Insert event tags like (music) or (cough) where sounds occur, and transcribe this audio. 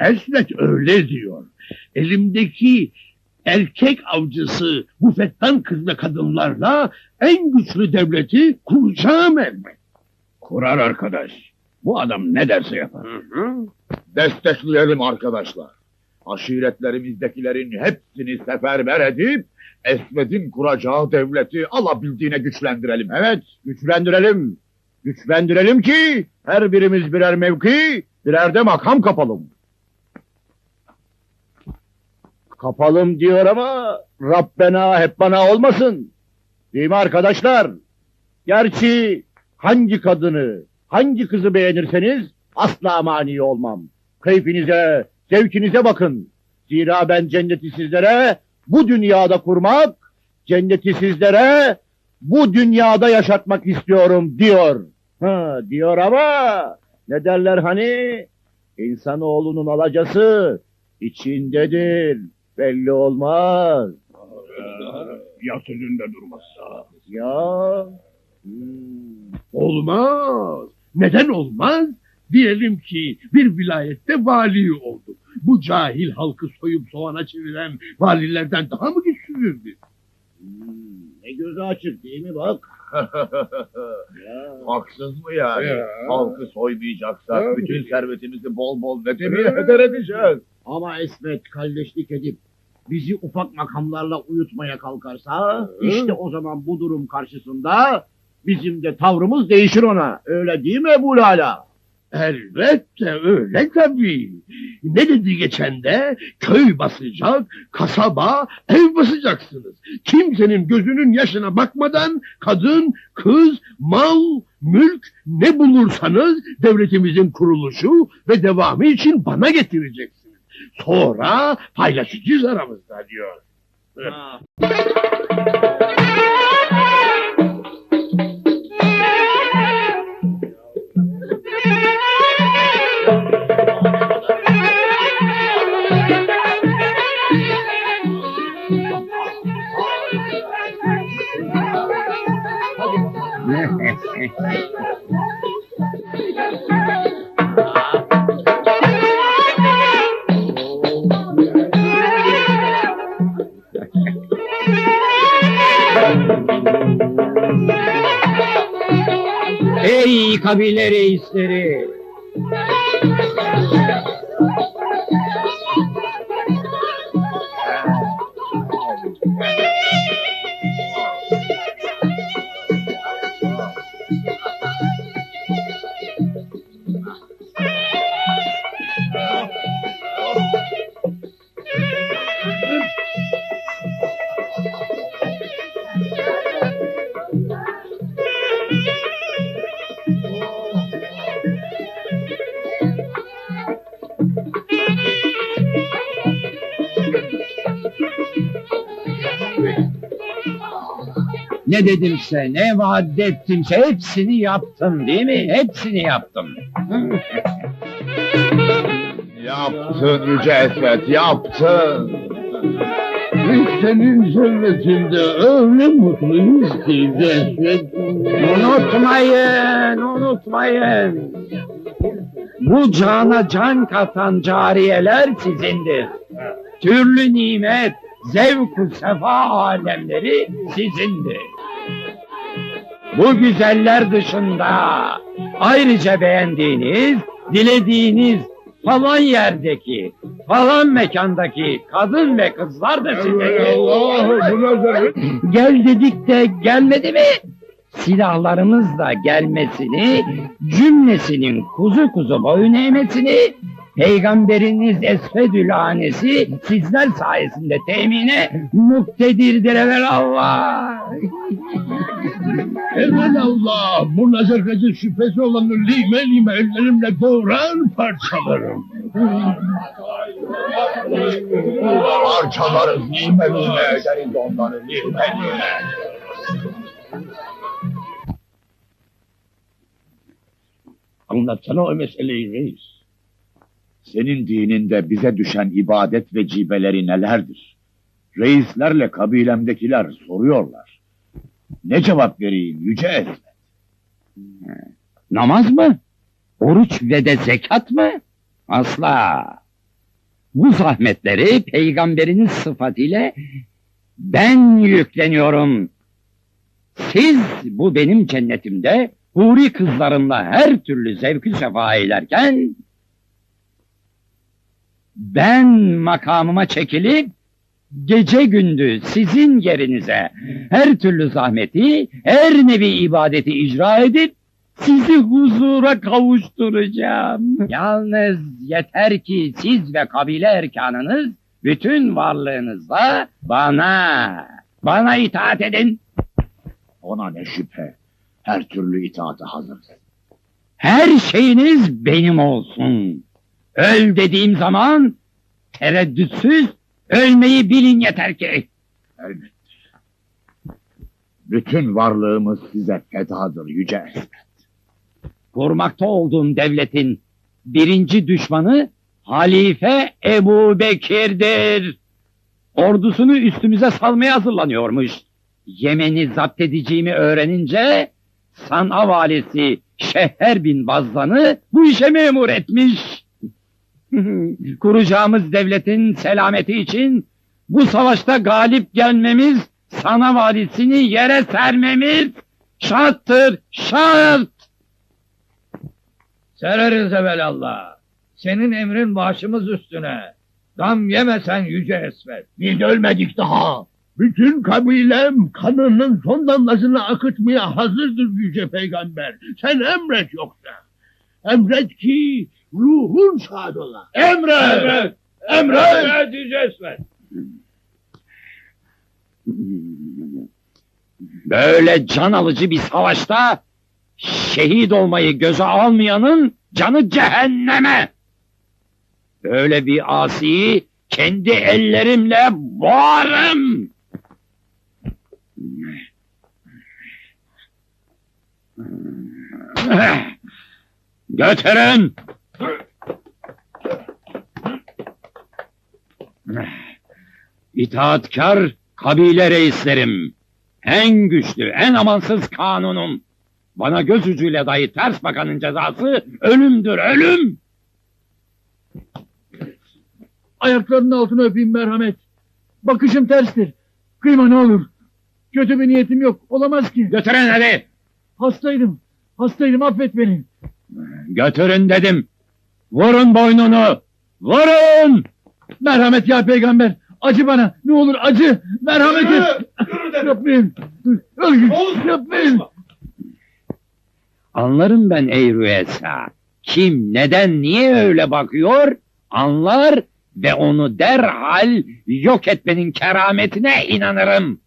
Esmet öyle diyor. Elimdeki erkek avcısı bu fettan kız ve kadınlarla en güçlü devleti kuracağım elbet. Kurar arkadaş. Bu adam ne derse yapar. Destekleyelim arkadaşlar. Aşiretlerimizdekilerin hepsini seferber edip Esmet'in kuracağı devleti alabildiğine güçlendirelim. Evet, güçlendirelim. Güçlendirelim ki her birimiz birer mevki, birer de makam kapalım. Kapalım diyor ama Rabbena hep bana olmasın. Değil mi arkadaşlar? Gerçi hangi kadını, hangi kızı beğenirseniz asla mani olmam. Keyfinize, zevkinize bakın. Zira ben cenneti sizlere bu dünyada kurmak, cenneti sizlere bu dünyada yaşatmak istiyorum diyor. Ha, diyor ama ne derler hani? İnsanoğlunun alacası içindedir. Belli olmaz. Ya sözünde durmazsa. Ya. Hmm. Olmaz. Neden olmaz? Diyelim ki bir vilayette vali oldu. Bu cahil halkı soyup soğana çeviren valilerden daha mı güçsüzdür biz? Hmm, ne gözü açık değil mi bak? (laughs) Haksız mı yani? Ya. Halkı soymayacaksak bütün servetimizi bol bol ne demeye heder edeceğiz? Ama Esmet kalleşlik edip bizi ufak makamlarla uyutmaya kalkarsa işte o zaman bu durum karşısında bizim de tavrımız değişir ona. Öyle değil mi Ebu Lala? Elbette öyle tabii. Ne dedi geçen de? Köy basacak, kasaba, ev basacaksınız. Kimsenin gözünün yaşına bakmadan kadın, kız, mal, mülk ne bulursanız devletimizin kuruluşu ve devamı için bana getireceksiniz. Sonra paylaşacağız aramızda diyor. (laughs) (laughs) Ey kabile reisleri! (laughs) Ne dedimse, ne vaat ettimse hepsini yaptım değil mi? Hepsini yaptım. Yaptın Yüce Esmet, yaptın. Biz senin servetinde öyle mutluyuz ki Dehşet. Unutmayın, unutmayın. Bu cana can katan cariyeler sizindir. Türlü nimet, zevk sefa alemleri sizindir. Bu güzeller dışında ayrıca beğendiğiniz, dilediğiniz falan yerdeki, falan mekandaki kadın ve kızlar da nazarı. Gel dedik de gelmedi mi? Silahlarımızla gelmesini, cümlesinin kuzu kuzu boyun eğmesini, Peygamberiniz Esfedül Hanesi sizler sayesinde temine muktedirdir Allah. Allah bu nazarete şüphesi olanı lime lime ellerimle doğrar parçalarım. Parçalarız nime nime ederiz onları nime nime. Anlatsana o meseleyi reis. Senin dininde bize düşen ibadet ve cibeleri nelerdir? Reislerle kabilemdekiler soruyorlar. Ne cevap vereyim Yüce Esmet? Namaz mı? Oruç ve de zekat mı? Asla. Bu zahmetleri peygamberiniz sıfatıyla ben yükleniyorum. Siz bu benim cennetimde huri kızlarımla her türlü zevki sefa eylerken ben makamıma çekilip gece gündüz sizin yerinize her türlü zahmeti, her nevi ibadeti icra edip sizi huzura kavuşturacağım. Yalnız yeter ki siz ve kabile erkanınız bütün varlığınızla bana, bana itaat edin. Ona ne şüphe. Her türlü itaate hazırız. Her şeyiniz benim olsun. Öl dediğim zaman tereddütsüz ölmeyi bilin yeter ki. Elbette. Bütün varlığımız size fedadır Yüce Esmet. Kurmakta olduğum devletin birinci düşmanı Halife Ebu Bekir'dir. Ordusunu üstümüze salmaya hazırlanıyormuş. Yemen'i zapt edeceğimi öğrenince San'a valisi Şehher bin Bazzan'ı bu işe memur etmiş. (laughs) Kuracağımız devletin selameti için bu savaşta galip gelmemiz, San'a valisini yere sermemiz şarttır, şart. Sereriz evelallah. Senin emrin başımız üstüne. Gam yemesen yüce esmet. Biz ölmedik daha. Bütün kabilem kanının son damlasını akıtmaya hazırdır yüce peygamber. Sen emret yoksa. Emret ki ruhun şad ola. Emret! Emret! Emret yüce esmet. Böyle can alıcı bir savaşta şehit olmayı göze almayanın canı cehenneme. Böyle bir asiyi kendi ellerimle boğarım. Götürün. İtaatkar kabile reislerim. En güçlü, en amansız kanunum. Bana göz ucuyla dahi ters bakanın cezası ölümdür, ölüm! Ayaklarının altına öpeyim merhamet. Bakışım terstir. Kıyma ne olur. Kötü bir niyetim yok. Olamaz ki. Götürün hadi! Hastaydım. Hastaydım affet beni. Götürün dedim! Vurun boynunu! Vurun! Merhamet ya peygamber. Acı bana. Ne olur acı. Merhamet et. Yapmayın. Yapmayın. Anlarım ben ey Rüesa. Kim, neden, niye öyle bakıyor? Anlar ve onu derhal yok etmenin kerametine inanırım.